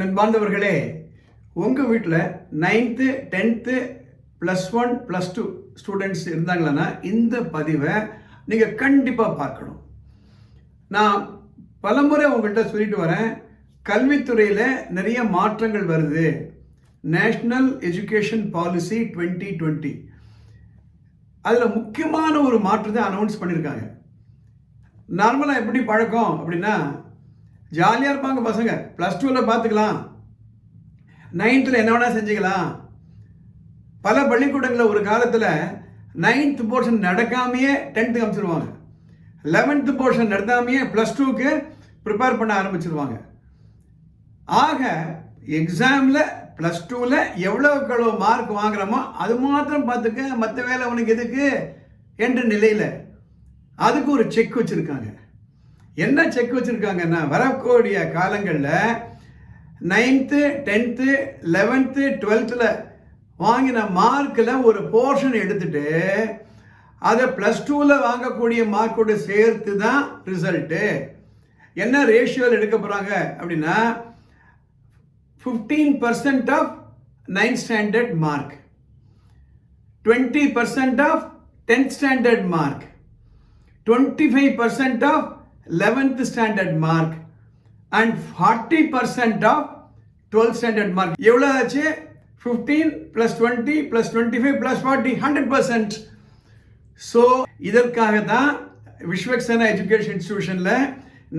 நண்பாந்தவர்களே உங்கள் வீட்டில் ninth tenth plus one plus two students இருந்தாங்களன்னா இந்த பதிவை நீங்கள் கண்டிப்பாக பார்க்கணும். நான் பலமுறை உங்கள்கிட்ட சொல்லிட்டு வரேன் கல்வித்துறையில் நிறைய மாற்றங்கள் வருது. National education policy twenty twenty அதில் முக்கியமான ஒரு மாற்றத்தை அனௌன்ஸ் பண்ணியிருக்காங்க நார்மலாக எப்படி பழக்கம் அப்படின்னா ஜாலியாக இருப்பாங்க பசங்க. ப்ளஸ் டூவில் பார்த்துக்கலாம் நைன்த்தில் என்ன வேணால் செஞ்சுக்கலாம். பல பள்ளிக்கூடங்களில் ஒரு காலத்தில் நைன்த் போர்ஷன் நடக்காமையே டென்த்து காமிச்சிருவாங்க லெவன்த்து போர்ஷன் நடத்தாமையே ப்ளஸ் டூக்கு ப்ரிப்பேர் பண்ண ஆரம்பிச்சிருவாங்க. ஆக எக்ஸாமில் ப்ளஸ் டூவில் எவ்வளோக்கு எவ்வளோ மார்க் வாங்குறோமோ அது மாத்திரம் பார்த்துக்க மற்ற வேலை உனக்கு எதுக்கு? என்ற நிலையில் அதுக்கு ஒரு செக் வச்சுருக்காங்க. என்ன செக் வச்சுருக்காங்கன்னா வரக்கூடிய காலங்களில் நைன்த்து டென்த்து லெவன்த்து டுவெல்த்தில் வாங்கின மார்க்கில் ஒரு போர்ஷன் எடுத்துட்டு அதை ப்ளஸ் டூவில் வாங்கக்கூடிய மார்க்கோடு சேர்த்து தான் ரிசல்ட்டு என்ன ரேஷியோவில் எடுக்க போகிறாங்க அப்படின்னா fifteen percent of ninth standard mark twenty percent of tenth standard mark twenty five percent of eleventh standard mark and forty percent of twelfth standard mark எவ்வளோ ஆச்சு? Fifteen plus twenty plus twenty five plus forty hundred percent so இதற்காக தான் Vishwakshana education இன்ஸ்டிடியூஷனில்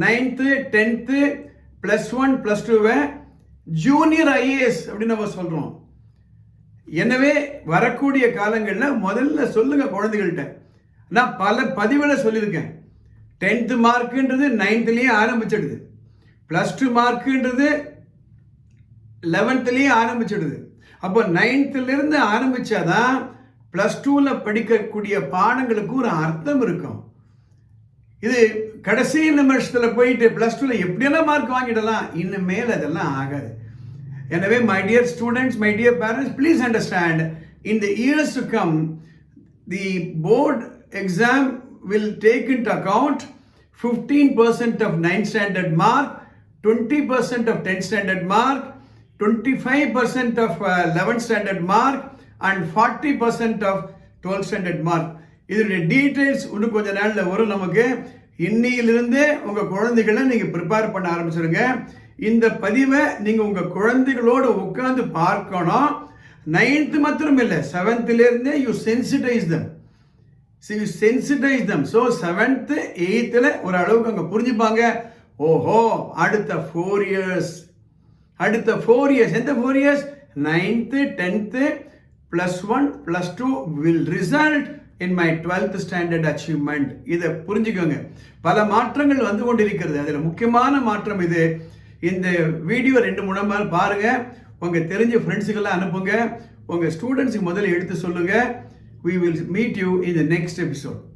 ninth tenth plus one plus டூவை junior IAS அப்படின்னு நம்ம சொல்கிறோம் எனவே வரக்கூடிய காலங்களில் முதல்ல சொல்லுங்கள் குழந்தைகள்கிட்ட. நான் பல பதிவில் சொல்லியிருக்கேன். டென்த்து மார்க்குன்றது நைன்த்துலேயே ஆரம்பிச்சிடுது. ப்ளஸ் டூ மார்க்குன்றது லெவன்த்துலேயே ஆரம்பிச்சிடுது. அப்போ நைன்த்துலேருந்து ஆரம்பித்தாதான் ப்ளஸ் டூவில் படிக்கக்கூடிய பாடங்களுக்கு ஒரு அர்த்தம் இருக்கும். இது கடைசி நிமிஷத்தில் போயிட்டு ப்ளஸ் டூவில் எப்படியெல்லாம் மார்க் வாங்கிடலாம்? இனிமேல் அதெல்லாம் ஆகாது. எனவே my dear students my dear parents please understand in the years to come the board exam will take into account 15% of 9 standard mark, 20% of 10 standard mark, 25% of uh, 11 standard mark and 40% of 12 standard mark. இதனுடைய details இன்னும் கொஞ்ச நாளில் வரும் நமக்கு. இன்னையிலிருந்தே உங்கள் குழந்தைகளை நீங்கள் prepare பண்ண ஆரம்பிச்சிருங்க. இந்த பதிவை நீங்கள் உங்கள் குழந்தைகளோடு உட்காந்து பார்க்கணும். நைன்த்து மாத்திரம் இல்லை செவன்த்துலேருந்தே you sensitize them see you sensitize them so seventh எயித்தில் ஒரு அளவுக்கு அங்கே புரிஞ்சுப்பாங்க. ஓஹோ அடுத்த ஃபோர் இயர்ஸ் அடுத்த ஃபோர் இயர்ஸ் எந்த four years ninth tenth plus one plus two will result in my twelfth standard achievement இதை புரிஞ்சுக்கோங்க. பல மாற்றங்கள் வந்து கொண்டிருக்கிறது. அதில் முக்கியமான மாற்றம் இது. இந்த வீடியோ ரெண்டு மூணு நாள் பாருங்கள் உங்கள் தெரிஞ்ச ஃப்ரெண்ட்ஸுக்கெல்லாம் அனுப்புங்க. உங்கள் ஸ்டூடெண்ட்ஸுக்கு முதல்ல எடுத்து சொல்லுங்கள் we will meet you in the next episode.